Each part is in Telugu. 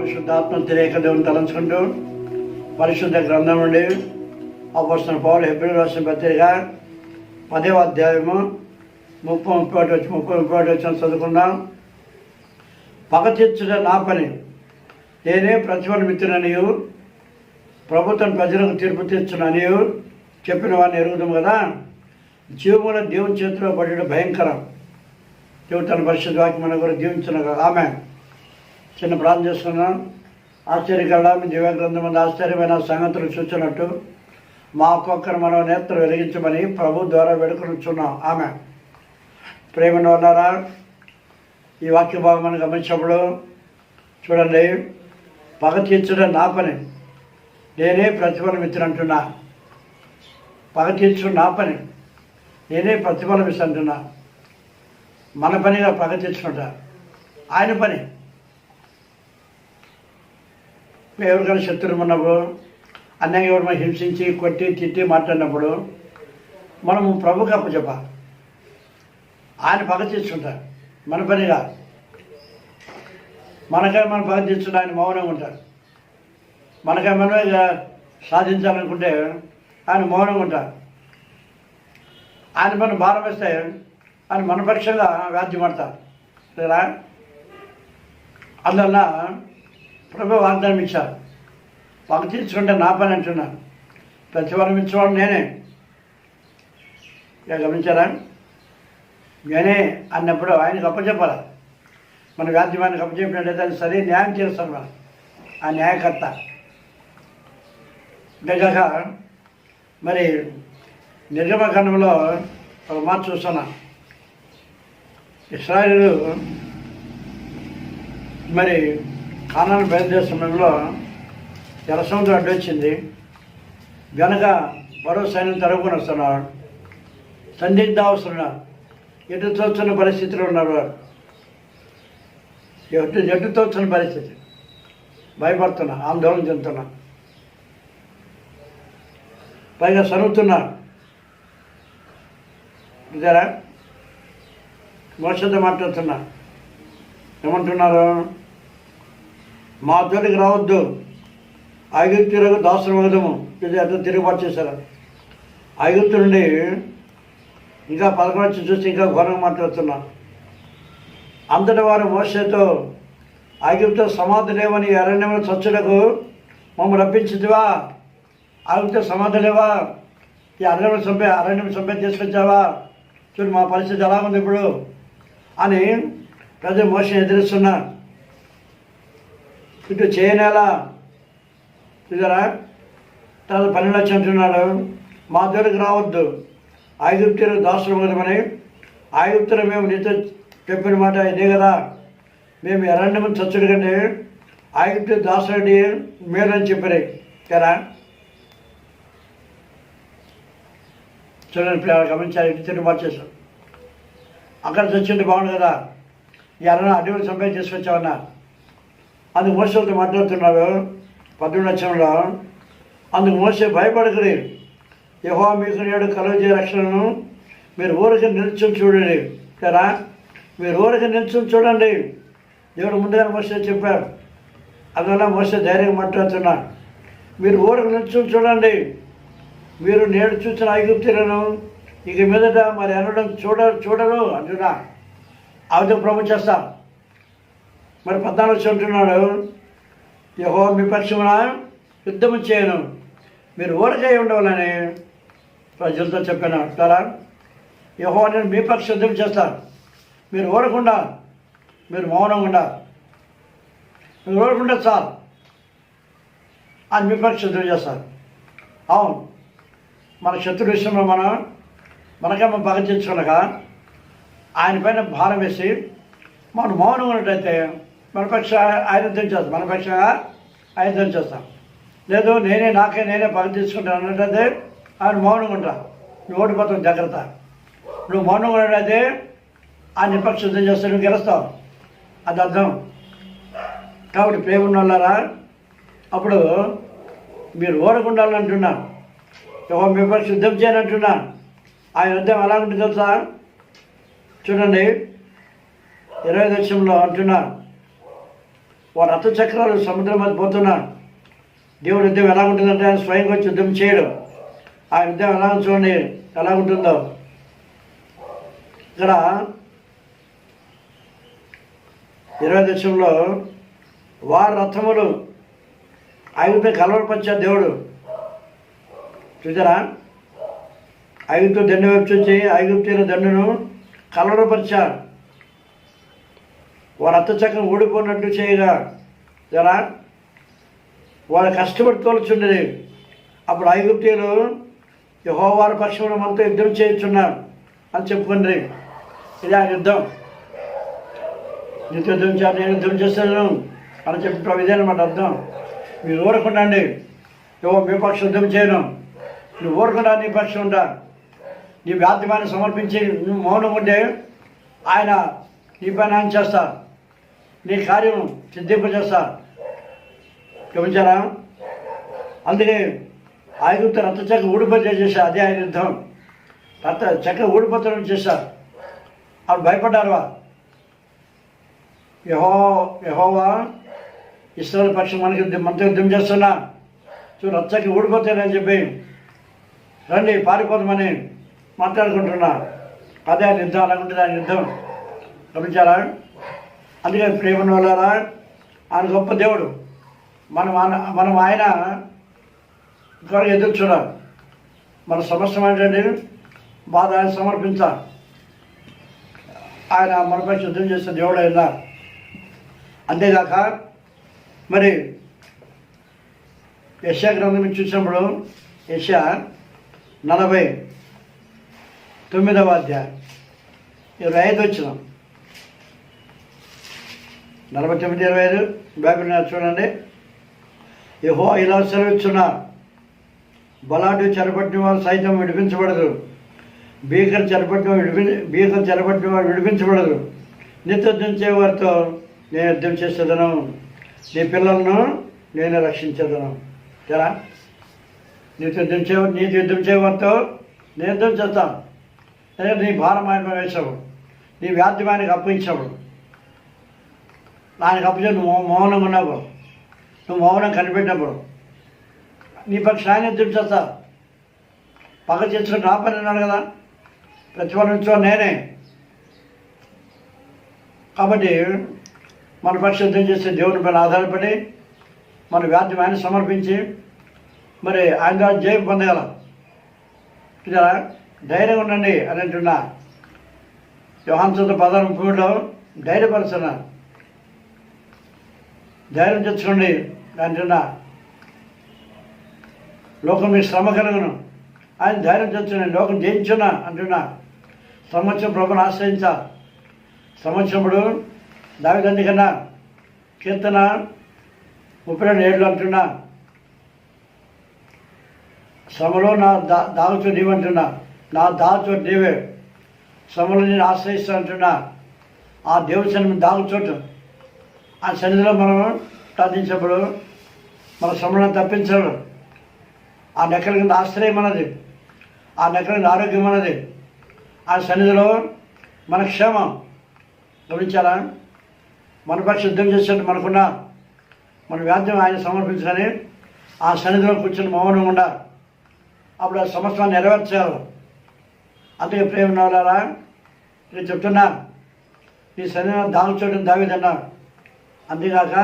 పరిశుద్ధాత్మ తెలియక దేవుని తలంచుకుంటూ పరిశుద్ధ గ్రంథం నుండి అపోస్తున్న పౌరులు హెబ్రిల్ రాసిన పత్రిక పదే అధ్యాయము ముప్పై ముప్పై ఒకటి వచ్చి ముప్పై ముప్పై ఒకటి వచ్చిన చదువుకుందాం. పగ తీర్చుట నా పని. నేనే ప్రతిఫల మిత్రుననియు ప్రభుత్వం ప్రజలకు తీర్పు తీర్చుననియు. చెప్పిన వాడిని ఎరుగుదాం కదా? జీవముల దేవుని చేతిలో పడడం భయంకరం. దేవుడు తన పరిశుద్ధ వాక్యం కూడా దీవించిన ఆమె చిన్న ప్రార్థన చేస్తున్నాం. ఆశ్చర్యకరణ మీ దివ్య గ్రంథం ఆశ్చర్యమైన సంగతులు చూసినట్టు మా ఒక్కొక్కరు మనం నేత్ర వెలిగించమని ప్రభు ద్వారా వేడుకొనిచున్నాం. ఆమె. ప్రేమను ఉన్నారా? ఈ వాక్య భాగమని గమనించినప్పుడు చూడండి. పగ తీర్చడం నా పని నేనే ప్రతిఫలం ఇచ్చినట్టున్నా పగ తీర్చడం నా పని నేనే ప్రతిఫలం ఇస్తాంటున్నా మన పనిగా పగ తీర్చుకుంటా ఆయన పని. ఎవరికైనా శత్రువు ఉన్నప్పుడు అన్యాయం ఎవరు హింసించి కొట్టి తిట్టి మాట్లాడినప్పుడు మనము ప్రభుకి అప్పచెప్ప ఆయన పగ తీర్చుకుంటారు. మన పనిగా మనకై మనం పగ తీర్చుకుంటే ఆయన మౌనంగా ఉంటారు. మనకై మనమే ఇక సాధించాలనుకుంటే ఆయన మౌనంగా ఉంటారు. ఆయన మనం భారం వేస్తే ఆయన మనపక్షంగా వ్యాధ్యపడతారు లేదా? అందువల్ల ప్రభు వాగ్దానం ఇచ్చారు. పగ తీర్చుకుంటే నా పని అంటున్నాను ప్రతిఫలం ఇచ్చేవాడు నేనే. ఇక గమనించారా? నేనే అన్నప్పుడు ఆయనకు అప్పచెప్పాలి మన వ్యాధ్యమానికి అప్పచెప్పినట్టయితే అది సరే న్యాయం చేస్తాను మనం ఆ న్యాయకర్త. అంతేకాక మరి నిర్గమఖండంలో ఒక మాట చూస్తున్నా. ఇస్రాయేలు మరి కానాను బయలుదేరే సమయంలో జలసముద్రం అడ్డొచ్చింది వెనక మరో సైన్యం తరుగుకొని వస్తున్నారు. సందిగ్ధ అవసరం ఎటు తోచున్న పరిస్థితిలో ఉన్నారు వారు. ఎటు ఎటు తోచున్న పరిస్థితి? భయపడుతున్నా ఆందోళన చెందుతున్నా. పైగా చదువుతున్నారు ఇదారా మోసంతో మాట్లాడుతున్నా ఏమంటున్నారు? మా తోటికి రావద్దు. ఐగుప్తులకు దాసులు మగదము ఇది అట్లా తిరుగుబాటు చేశారు. ఐగుప్తు నుండి ఇంకా పదకొండు చూసి ఇంకా ఘోరంగా మాట్లాడుతున్నా. అంతటి వారు మోసతో ఐగుప్తు సమాధి లేవని అరణ్యంలో చచ్చులకు మమ్మల్ని రప్పించుదివా ఐగుప్తు సమాధి లేవా? ఈ అరణ్యం చంపే అరణ్యం చంపే తీసుకొచ్చావా? చూడు మా పరిస్థితి ఎలా ఉంది ఇప్పుడు అని ప్రజలు మోసం ఎదురుస్తున్నారు. ఇటు చేయనేలా చూసారా? తర్వాత పన్నెండు లక్షలు అంటున్నాడు మా దగ్గరికి రావద్దు. ఐగుప్తులు దాసులు కదమని ఐగుప్తులు మేము నీతో చెప్పిన మాట ఇదే కదా. మేము ఎరణ్యం చచ్చుడు కంటే ఐగుప్తు దాసుడి అని చెప్పారు. కదా చూడండి పిల్లలు గమనించాలి. ఇటు తిరుగుబాటు చేశాం అక్కడ చచ్చింటే బాగుండు కదా. ఈ అన్న అడవులు సంపాదించి తీసుకొచ్చామన్నా అందుకు మోసలతో మాట్లాడుతున్నారు పద్దెనిమిది లక్షంలో అందుకు మోసే భయపడకరి. యహో మీకు నేడు కలుగజే రక్షణను మీరు ఊరికి నిల్చుని చూడండి. కదా? మీరు ఊరికి నిల్చుని చూడండి. దేవుడు ముందుగా మోసే చెప్పారు అందువల్ల మోసే ధైర్యంగా మాట్లాడుతున్నా. మీరు ఊరికి నిల్చుని చూడండి. మీరు నేడు చూసిన ఐగుప్తులను ఇక మీదట మరి అనడం చూడ చూడరు అంటున్నా. ఆవిడ ప్రభు చేస్తాం. మరి పద్నాలుగు వచ్చి అంటున్నాడు. యహో మీ పక్షమున యుద్ధము చేయను. మీరు ఊరకై ఉండవాలని ప్రజలతో చెప్పాను. కదా యహో నేను మీ పక్ష యుద్ధం చేస్తాను మీరు ఓడకుండా మీరు మౌనంగా ఉండాలి మీరు ఓడకుండా చాలు. అని మీ పక్ష యుద్ధం చేస్తారు అవును. మన శత్రు విషయంలో మనం మనకేమో పగ తెచ్చుకునక ఆయన పైన భారం వేసి మనం మౌనం ఉన్నట్టయితే మన పక్ష ఆయన చేస్తాం. మన పక్షంగా ఆయన చేస్తాం. లేదు నేనే నాకే నేనే పని తీసుకుంటాను అన్నట్టయితే ఆయన మౌనంగా ఉంటా. నువ్వు ఓడిపోతావు జాగ్రత్త. నువ్వు మౌనంగా ఉన్నట్టయితే ఆయన నిపక్ష యుద్ధం చేస్తే నువ్వు గెలుస్తావు. అది అర్థం. కాబట్టి ప్రేమ ఉన్నారా అప్పుడు మీరు ఓడకుండాలని అంటున్నాను ఒక మిమ్మల్ని యుద్ధం చేయనంటున్నాను ఆ యుద్ధం ఎలా ఉంటుంది తెలుసా? చూడండి ఇరవై దశంలో అంటున్నారు. వాడు రథ చక్రాలు సముద్రం మీద పోతున్నాడు. దేవుడు యుద్ధం ఎలా ఉంటుందంటే ఆయన స్వయంగా వచ్చి యుద్ధం చేయడం. ఆ యుద్ధం ఎలా చూడండి. ఎలా ఉంటుందో. ఇక్కడ ఇరవై దేశంలో వారి రథములు ఐగుప్తు కలవరపరిచాడు దేవుడు. చూసారా? ఐగుప్తు దండు వైపు చూసి ఐగుప్తీల దండును కలవరపరిచాడు. వారు అత్తచక్కం ఊడిపోయినట్టు చేయగా జరా వారు కష్టపడి తోలుచుండేది. అప్పుడు ఐగుప్తీయులు యహోవారి పక్షంలో మనతో యుద్ధం చేయుచున్నారు అని చెప్పుకుండ్రి ఇది ఆ యుద్ధం. నీతో యుద్ధం చేయాలి? నేను యుద్ధం చేస్తాను అని చెప్పిన ప్రభు ఇదే అనమాట అర్థం. మీరు ఊరకుండండి యో మీ పక్షం యుద్ధం చేయను. నువ్వు ఊరకుండా నీ పక్షం ఉండా. నీ వ్యాధ్యమాన్ని సమర్పించి నువ్వు మౌనం ఉంటే ఆయన నీ పైన ఆయన చేస్తా. నీ కార్యం సిద్ధింపజేస్తా గమనించారా? అందుకే ఆయుధ రథ చెక్క ఊడిపోతే చేశా అదే ఆయన యుద్ధం రథ చెక్క ఊడిపోతడం చేశారు అప్పుడు భయపడ్డారువా యహో యహోవా ఇస్రాయల్ పక్షం మనకి మనతో యుద్ధం చేస్తున్నా. చూ రచ్చకి ఊడిపోతానని చెప్పి రండి పారిపోదామని మాట్లాడుకుంటున్నా. అదే ఆయన యుద్ధం అలా ఉంటుంది ఆయన యుద్ధం గమనించారా? అందుకే ప్రేమను వాళ్ళారా ఆయన గొప్ప దేవుడు. మనం ఆయన- మనం ఆయన ఇంకొకరికి ఎదురు చూడాలి. మన సమస్య ఏంటంటే బాధ ఆయన సమర్పించాలి. ఆయన మనపై శుద్ధం చేసే దేవుడు అయినా. అంతేగాక మరి యశా గ్రంథం చూసినప్పుడు యశా నలభై తొమ్మిదవ అధ్యాయం ఇరవై ఐదు వచ్చినాం. నలభై తొమ్మిది ఇరవై ఐదు బైబిల్ చూడండి. యహో ఇలా సెలవిస్తున్నారు బలాటు చెరపట్టిన వారు సైతం విడిపించబడదు. భీకర చెరపట్టిన విడిపి భీకర చెరపట్టిన వారు విడిపించబడదు. నిత్యుద్ధం వారితో నేను యుద్ధం చేసేదను. నీ పిల్లలను నేను రక్షించేదను. తెరా? నీతో యుద్ధం చే యుద్ధం చేయవారితో నేను యుద్ధం చేస్తాను. నీ భారం ఆయన వేసావు నీ వ్యాధ్యం ఆయనకు అప్పగించావు ఆయనకు అప్పచె నువ్వు మౌనం మౌనంగా నువ్వు మౌనం కనిపెట్టినప్పుడు నీ పక్షం ఆయన యుద్ధం చేస్తా. పగ చేసుకుని నా పని అన్నాడు కదా? ప్రతిఫలించో నేనే. కాబట్టి మన పక్ష యుద్ధం చేసే దేవుని పైన ఆధారపడి మన వ్యాధ్యం ఆయన సమర్పించి మరి ఆయన ద్వారా జయం పొందగలం ఇలా ధైర్యంగా ఉండండి అని అంటున్నా. యోహాన్సంత పదహారు ముప్పైలో ధైర్యపరుచున్నా ధైర్యం తెచ్చుకోండి. అంటున్నా లోకం మీ శ్రమ కలుగును. ఆయన ధైర్యం తెచ్చున్నాను లోకం జయించున్నా అంటున్నా సంవత్సరం ప్రభుని ఆశ్రయించా. సంవత్సరముడు దావిదండి కన్నా కీర్తన ముప్పై రెండు ఏళ్ళు అంటున్నా. శ్రమలో నా దా దావచో నీవంటున్నా నా దావచో నీవే. శ్రమలో నేను ఆశ్రయిస్తా అంటున్నా. ఆ దేవుడి సన్నిధి దాగుచోటు ఆ సన్నిధిలో మనం ప్రార్థించినప్పుడు మన శ్రమలను తప్పించడం ఆ నెక్కల కింద ఆశ్రయం అన్నది. ఆ నెక్కల కింద ఆరోగ్యం అన్నది. ఆ సన్నిధిలో మన క్షేమం. గమనించాలా? మన పక్ష యుద్ధం చేసినట్టు మనకున్న మన వ్యాధ్యం ఆయన సమర్పించుకొని ఆ సన్నిధిలో కూర్చొని మౌనం ఉండాలి. అప్పుడు ఆ సమస్యను నెరవేర్చాలి. అందుకే ప్రేమ నవలారా నేను చెప్తున్నా ఈ సన్నిధిలో దాల్చోటం చూడడం అంతేకాక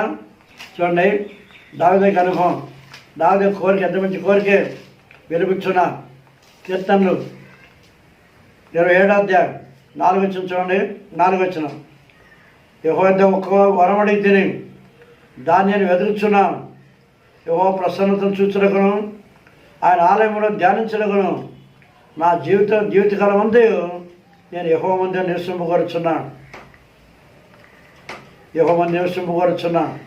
చూడండి దావిదకి అనుభవం దావిద కోరిక ఎంత మంచి కోరికే వెలుగుచ్చున్నా కీర్తనలు. ఇరవై ఏడో అధ్యాయం నాలుగు వచ్చిన చూడండి నాలుగు వచ్చిన. యహో వద్ద ఒక్క వరం అడిగి తిని దాన్ని నేను వెతుకుచున్నాను యహో ప్రసన్నతను చూచుటకును ఆయన ఆలయంలో ధ్యానించడకును నా జీవిత జీవితకాలం ఉంది నేను యహో మంది నివసింపగొరుచున్నాను యహో మంది నివసింపగొరుచున్నాను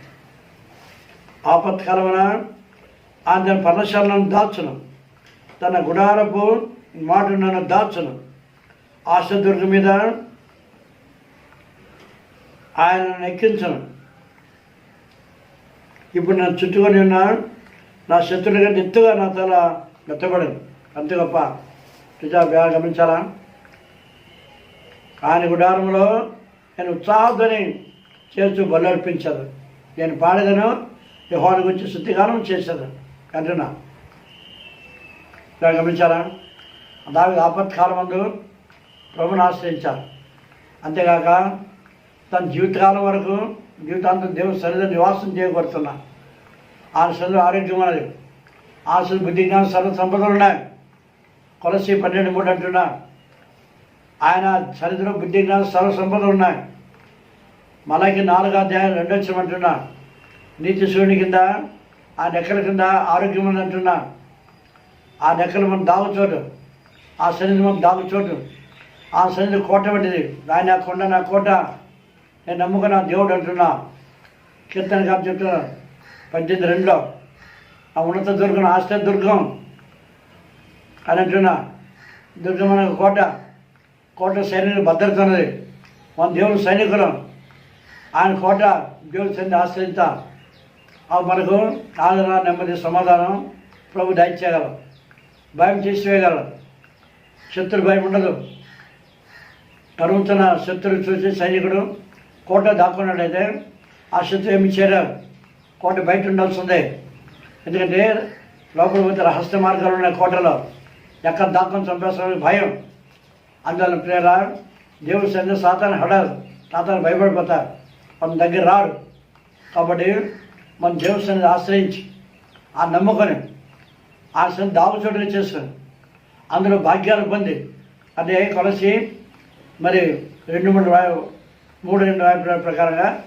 ఆపత్కాలమున ఆయన తన పర్ణశాలను దాచును. తన గుడారపు మాట నన్ను దాచును ఆశదుర్గ మీద ఆయనను ఎక్కించను ఇప్పుడు నన్ను చుట్టుకొని ఉన్నాను నా శత్రువులుగా ఎత్తుగా నా తల మెత్తబడింది. అంతే గొప్ప. నిజా బాగా గమనించాలా? ఆయన గుడారంలో నేను ఉత్సాహంతో చేస్తూ బలర్పించాను నేను పాడేదను యహోని గురించి శుద్ధిగానం చేశాను అంటున్నా ఇలా గమనించారా దావి ఆపత్కాలం అందు ప్రభుని ఆశ్రయించారు అంతేకాక తన జీవితకాలం వరకు జీవితాంతం దేవుని సరిద నివాసం చేయబడుతున్నా. ఆయన శరీరం ఆరోగ్యం ఉన్నది. ఆశలు బుద్ధి జ్ఞానం సర్వ సంపదలు ఉన్నాయి. కొలసి పన్నెండు మూడు అంటున్నా. ఆయన చరిత్ర బుద్ధి జ్ఞానం సర్వ సంపదలు ఉన్నాయి. మనకి నాలుగో అధ్యాయం రెండు వచ్చమంటున్నా నీతి సూర్యుని కింద ఆ నెక్కల కింద ఆరోగ్యం ఉంది అంటున్నా. ఆ నెక్కలు మనం దాగుచోటు. ఆ సన్నిధి మనం దాగుచోటు. ఆ సన్నిధి కోట వంటిది. నాయన కొండ నా కోట. నేను నమ్ముకున్న దేవుడు అంటున్నా. కీర్తన కాపు చెప్తున్నా. పద్దెనిమిది రెండులో. ఆ ఉన్నత దుర్గం ఆశ్రయ దుర్గం అని అంటున్నా. దుర్గం అనే కోట. కోట సైనికులు భద్రత ఉన్నది. మన దేవుడు సైనికులం. ఆయన కోట దేవుడి చెంది ఆశ్రయిత అవి మనకు ఆదరణ నెమ్మది సమాధానం ప్రభు దయచేయగలం భయం చేసివేయగలం శత్రు భయం ఉండదు. తరుగుతున్న శత్రువు చూసి సైనికుడు కోట దాక్కున్నట్టయితే ఆ శత్రు ఏమి చేరారు కోట బయట ఉండాల్సిందే ఎందుకంటే లోపల పోతే రహస్య మార్గాలు ఉన్నాయి కోటలో. ఎక్కడ దాక్కుని చంపేస్తామని భయం. అందువల్ల ప్రేర దేవుడి సన్నిధి సాతాన్ని హడారు సాతాన్ని భయపడిపోతారు. మన దగ్గర రాడు కాబట్టి మన దేవుడి ఆశ్రయించి ఆ నమ్మకం ఆ సన్నిధి దావచోటుగా చేస్తాను అందులో భాగ్యాలు పొంది అదే కొలసి మరి రెండు మూడు రాయ మూడు రెండు రాయ ప్రకారంగా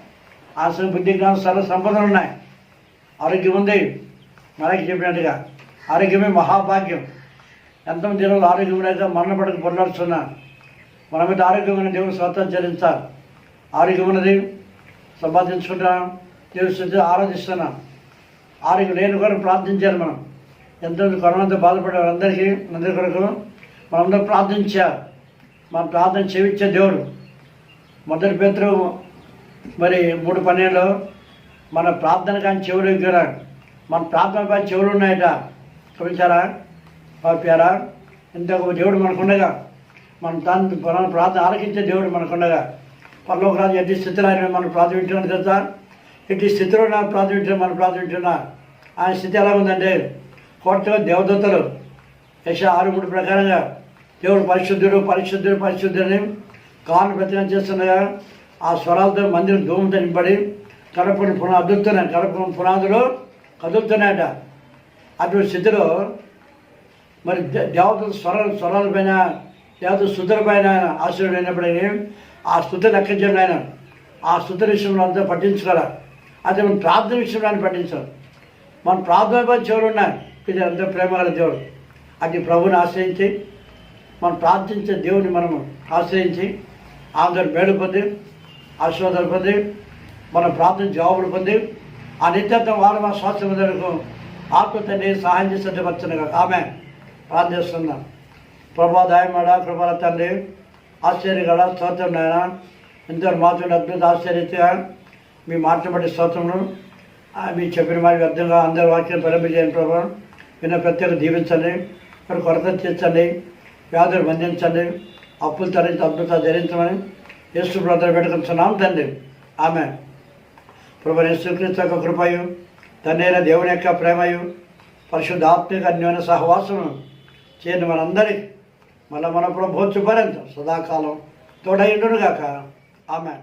ఆ బుద్ధి జ్ఞానం సర్వ సంపదలు ఉన్నాయి. ఆరోగ్యం ఉంది. మనకి చెప్పినట్టుగా ఆరోగ్యమే మహాభాగ్యం. ఎంతమంది జనాలు ఆరోగ్యం లేక మరణపడక పొరలాడుతున్నా మన మీద ఆరోగ్యమైన దేవుడు స్వతం చెల్లించాలి. ఆరోగ్యం ఉన్నది సంపాదించుకుంటాం దేవుని ఆరాధిస్తున్నాం. ఆరోగ్యం నేను కూడా ప్రార్థించాలి మనం. ఎంతో కరోనాతో బాధపడే అందరికీ అందరి కొరకు మనందరూ ప్రార్థించారు మన ప్రార్థన చేయించే దేవుడు. మొదటి పేరు మరి మూడు పన్నెండులో మన ప్రార్థన కానీ చెవులు ఎగ్గారా మన ప్రార్థన కానీ చెవులు ఉన్నాయట. చూపించారా పాపారా ఇంత దేవుడు మనకుండగా. మన దాని మన ప్రార్థన ఆలకించే దేవుడు మనకుండగా. పర్లోకరాజు ఎట్టి స్థితిలో ఆయన మనం ప్రార్థించడం తెలుసా? ఎట్టి స్థితిలో నా ప్రార్థించడం మనం ప్రార్థించున్నా ఆయన స్థితి ఎలా ఉందంటే కోర్టులో దేవదత్తలు యశ ఆరు మూడు ప్రకారంగా దేవుడు పరిశుద్ధుడు పరిశుద్ధుడు పరిశుద్ధుని కాను ప్రతిన చేస్తుండగా ఆ స్వరాలతో మందిరం ధూమంతో నింపడి కడపను పునా అదులుతున్నాయి కడప పునాదులు కదులుతున్నాయట. అటువంటి స్థితిలో మరి దే- దేవతల స్వర స్వరాలపైన దేవత స్థుతుల పైన ఆశ్రయుడైనప్పటికీ ఆ స్థుతి లెక్కించండి ఆయన ఆ స్థుతి విషయంలో అంతా పట్టించుకోరా అదే మనం ప్రార్థన విషయంలో ఆయన పట్టించాలి మన ప్రార్థన పై చెవులు ఉన్నాయి. ఇది అంత ప్రేమగల దేవుడు. అది ప్రభుని ఆశ్రయించి మనం ప్రార్థించే దేవుని మనము ఆశ్రయించి ఆంధ్ర మేలు పొంది ఆశీర్వాదాలు పొంది మనం ప్రార్థన జవాబులు పొంది ఆ నిత్యత్వం వారు మా స్వాస్థ్యకు ఆత్మ సహాయం చేస్తే వచ్చునుగా ఆమె ప్రార్థిస్తున్నాం ప్రభా దాయమడ కృపల తండ్రి ఆశ్చర్యగల స్తోత్రం నాయన. ఎంతో మాత్రం అద్భుత ఆశ్చర్యత మీ మార్చబడి బట్టి స్తోత్రములు మీరు మీ చెప్పిన మరి వ్యర్థంగా అందరి వాక్యం పరిమించండి ప్రభావం విన్న ప్రత్యేక దీవించండి మరి కొరత తీర్చండి వ్యాధులు బంధించండి అప్పులు తరించి అద్భుతాలు ధరించమని యేసు బ్రదర్ పెట్టుకుంటున్నాం తండ్రి. ఆమె ప్రభు యేసుక్రీస్తు యొక్క కృపయు తండ్రైన దేవుని యొక్క ప్రేమయు పరిశుద్ధాత్మిక అన్యోన్య సహవాసము చేయని మనందరికీ మళ్ళీ మన ప్రభు పర్యంతం సదాకాలం తోడైండునుగాక ఆమె